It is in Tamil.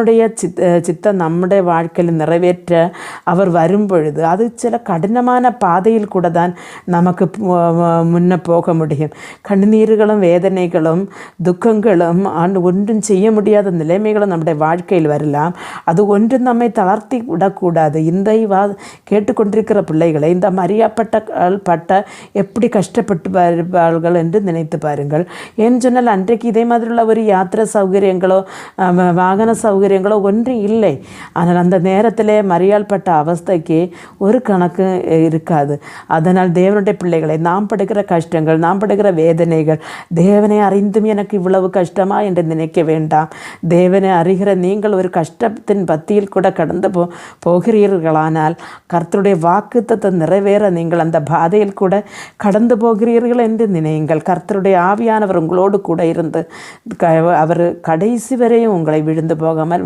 அவருடைய சித் சித்தம் நம்முடைய வாழ்க்கையில் நிறைவேற்ற அவர் வரும்பொழுது அது சில கடினமான பாதையில் கூட தான் நமக்கு முன்ன போக முடியும். கண்ணீர்களும் வேதனைகளும் துக்கங்களும் ஆண்டு ஒன்றும் செய்ய முடியாத நிலைமைகளும் நம்முடைய வாழ்க்கையில் வரலாம். அது ஒன்றும் நம்மை தளர்த்தி விடக்கூடாது. இந்த வா கேட்டுக்கொண்டிருக்கிற பிள்ளைகளை இந்த மரியாப்பட்ட பட்ட எப்படி கஷ்டப்பட்டு வருவார்கள் என்று நினைத்து பாருங்கள். ஏன்னு சொன்னால் அன்றைக்கு இதே மாதிரியுள்ள ஒரு யாத்திரை சௌகரியங்களோ வாகன சௌகரியம் சௌகரியங்களோ ஒன்றும் இல்லை. ஆனால் அந்த நேரத்திலே மறியாள்பட்ட அவஸ்தைக்கு ஒரு கணக்கு இருக்காது. அதனால் தேவனுடைய பிள்ளைகளை நாம் படுகிற கஷ்டங்கள் நாம் படுகிற வேதனைகள் தேவனை அறிந்தும் எனக்கு இவ்வளவு கஷ்டமா என்று நினைக்க வேண்டாம். தேவனை அறிகிற நீங்கள் ஒரு கஷ்டத்தின் பத்தியில் கூட கடந்து போ போகிறீர்களானால் கர்த்தருடைய வாக்குத்தத்தை நிறைவேற நீங்கள் அந்த பாதையில் கூட கடந்து போகிறீர்கள் என்று நினையுங்கள். கர்த்தருடைய ஆவியானவர் உங்களோடு கூட இருந்து அவர் கடைசி வரையும் உங்களை விழுந்து போகாமல்